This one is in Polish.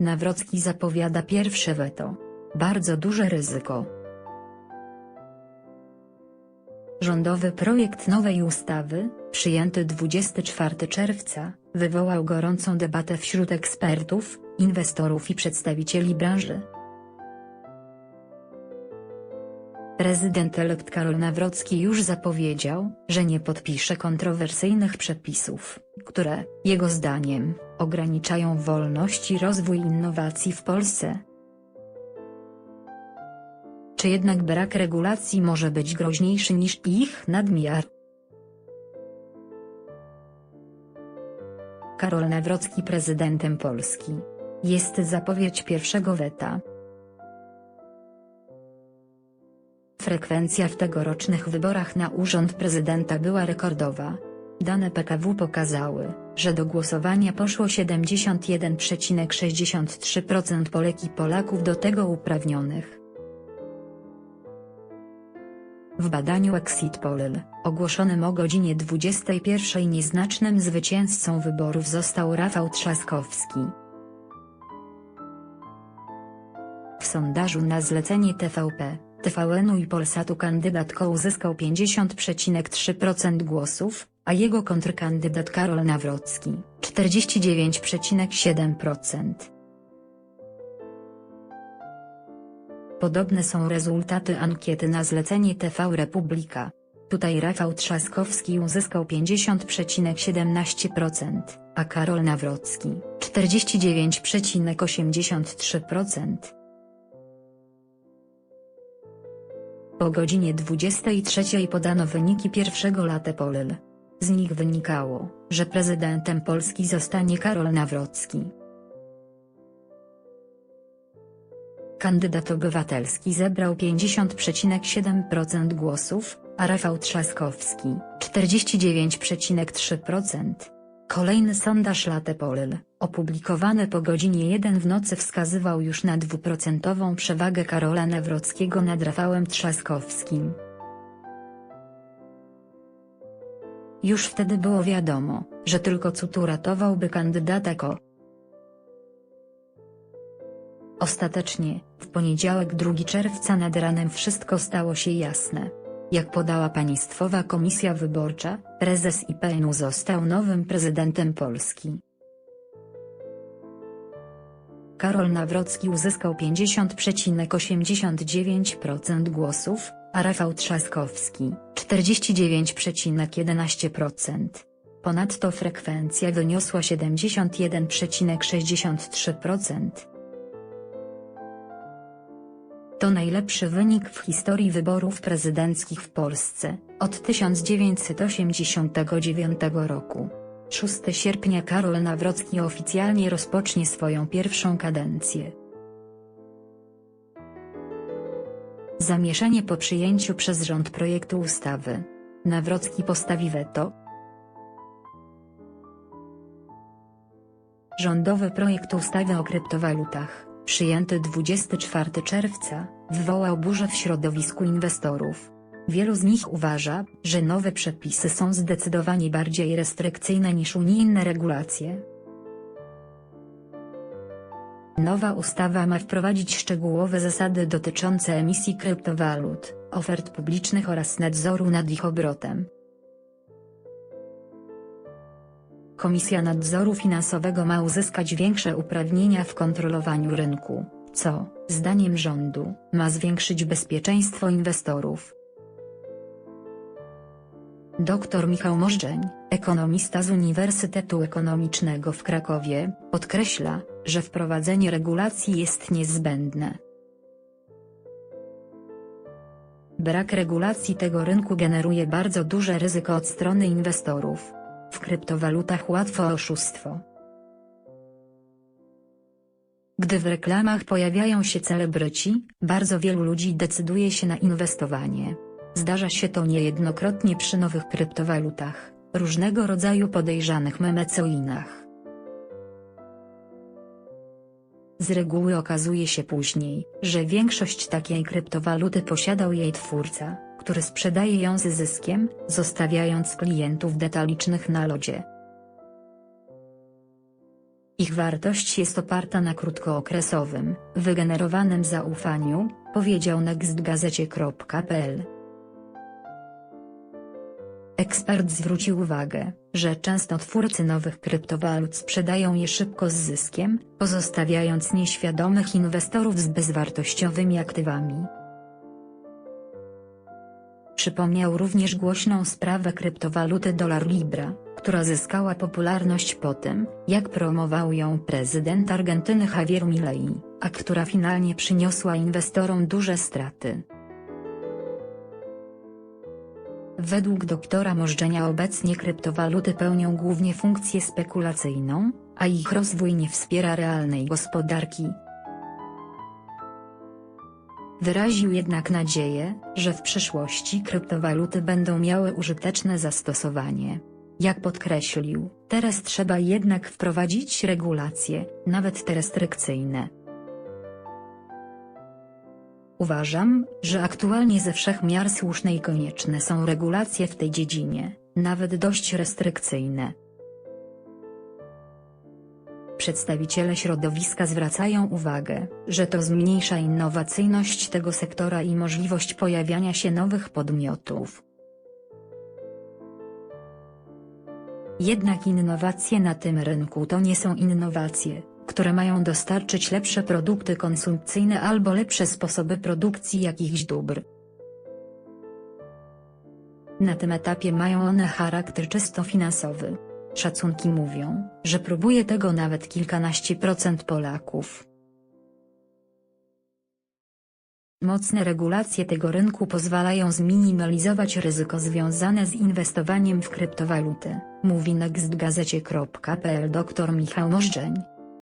Nawrocki zapowiada pierwsze weto. Bardzo duże ryzyko. Rządowy projekt nowej ustawy, przyjęty 24 czerwca, wywołał gorącą debatę wśród ekspertów, inwestorów i przedstawicieli branży. Prezydent elekt Karol Nawrocki już zapowiedział, że nie podpisze kontrowersyjnych przepisów, które, jego zdaniem, ograniczają wolność i rozwój innowacji w Polsce. Czy jednak brak regulacji może być groźniejszy niż ich nadmiar? Karol Nawrocki prezydentem Polski. Jest zapowiedź pierwszego weta. Frekwencja w tegorocznych wyborach na urząd prezydenta była rekordowa. Dane PKW pokazały, że do głosowania poszło 71,63% Polek i Polaków do tego uprawnionych. W badaniu Exit Poll, ogłoszonym o godzinie 21 nieznacznym zwycięzcą wyborów został Rafał Trzaskowski. W sondażu na zlecenie TVP, TVN-u i Polsatu kandydat Ko uzyskał 50,3% głosów, a jego kontrkandydat Karol Nawrocki 49,7%. Podobne są rezultaty ankiety na zlecenie TV Republika. Tutaj Rafał Trzaskowski uzyskał 50,17%, a Karol Nawrocki 49,83%. Po godzinie 23 podano wyniki pierwszego Latepolel. Z nich wynikało, że prezydentem Polski zostanie Karol Nawrocki. Kandydat obywatelski zebrał 50,7% głosów, a Rafał Trzaskowski 49,3%. Kolejny sondaż Latepolel, opublikowany po godzinie 1 w nocy wskazywał już na dwuprocentową przewagę Karola Nawrockiego nad Rafałem Trzaskowskim. Już wtedy było wiadomo, że tylko cud uratowałby kandydata Ko. Ostatecznie, w poniedziałek 2 czerwca nad ranem wszystko stało się jasne. Jak podała Państwowa Komisja Wyborcza, prezes IPN-u został nowym prezydentem Polski. Karol Nawrocki uzyskał 50,89% głosów, a Rafał Trzaskowski 49,11%. Ponadto frekwencja wyniosła 71,63%. To najlepszy wynik w historii wyborów prezydenckich w Polsce, od 1989 roku. 6 sierpnia Karol Nawrocki oficjalnie rozpocznie swoją pierwszą kadencję. Zamieszanie po przyjęciu przez rząd projektu ustawy. Nawrocki postawi weto. Rządowy projekt ustawy o kryptowalutach, przyjęty 24 czerwca, wywołał burzę w środowisku inwestorów. Wielu z nich uważa, że nowe przepisy są zdecydowanie bardziej restrykcyjne niż unijne regulacje. Nowa ustawa ma wprowadzić szczegółowe zasady dotyczące emisji kryptowalut, ofert publicznych oraz nadzoru nad ich obrotem. Komisja Nadzoru Finansowego ma uzyskać większe uprawnienia w kontrolowaniu rynku, co, zdaniem rządu, ma zwiększyć bezpieczeństwo inwestorów. Dr Michał Możdżeń, ekonomista z Uniwersytetu Ekonomicznego w Krakowie, podkreśla, że wprowadzenie regulacji jest niezbędne. Brak regulacji tego rynku generuje bardzo duże ryzyko od strony inwestorów. W kryptowalutach łatwo oszustwo. Gdy w reklamach pojawiają się celebryci, bardzo wielu ludzi decyduje się na inwestowanie. Zdarza się to niejednokrotnie przy nowych kryptowalutach, różnego rodzaju podejrzanych memecoinach. Z reguły okazuje się później, że większość takiej kryptowaluty posiadał jej twórca, który sprzedaje ją z zyskiem, zostawiając klientów detalicznych na lodzie. Ich wartość jest oparta na krótkookresowym, wygenerowanym zaufaniu, powiedział nextgazecie.pl. Ekspert zwrócił uwagę, że często twórcy nowych kryptowalut sprzedają je szybko z zyskiem, pozostawiając nieświadomych inwestorów z bezwartościowymi aktywami. Przypomniał również głośną sprawę kryptowaluty dolar Libra, która zyskała popularność po tym, jak promował ją prezydent Argentyny Javier Milei, a która finalnie przyniosła inwestorom duże straty. Według doktora Możdżenia obecnie kryptowaluty pełnią głównie funkcję spekulacyjną, a ich rozwój nie wspiera realnej gospodarki. Wyraził jednak nadzieję, że w przyszłości kryptowaluty będą miały użyteczne zastosowanie. Jak podkreślił, teraz trzeba jednak wprowadzić regulacje, nawet te restrykcyjne. Uważam, że aktualnie ze wszech miar słuszne i konieczne są regulacje w tej dziedzinie, nawet dość restrykcyjne. Przedstawiciele środowiska zwracają uwagę, że to zmniejsza innowacyjność tego sektora i możliwość pojawiania się nowych podmiotów. Jednak innowacje na tym rynku to nie są innowacje, które mają dostarczyć lepsze produkty konsumpcyjne albo lepsze sposoby produkcji jakichś dóbr. Na tym etapie mają one charakter czysto finansowy. Szacunki mówią, że próbuje tego nawet kilkanaście procent Polaków. Mocne regulacje tego rynku pozwalają zminimalizować ryzyko związane z inwestowaniem w kryptowaluty, mówi nextgazecie.pl dr Michał Możdżeń.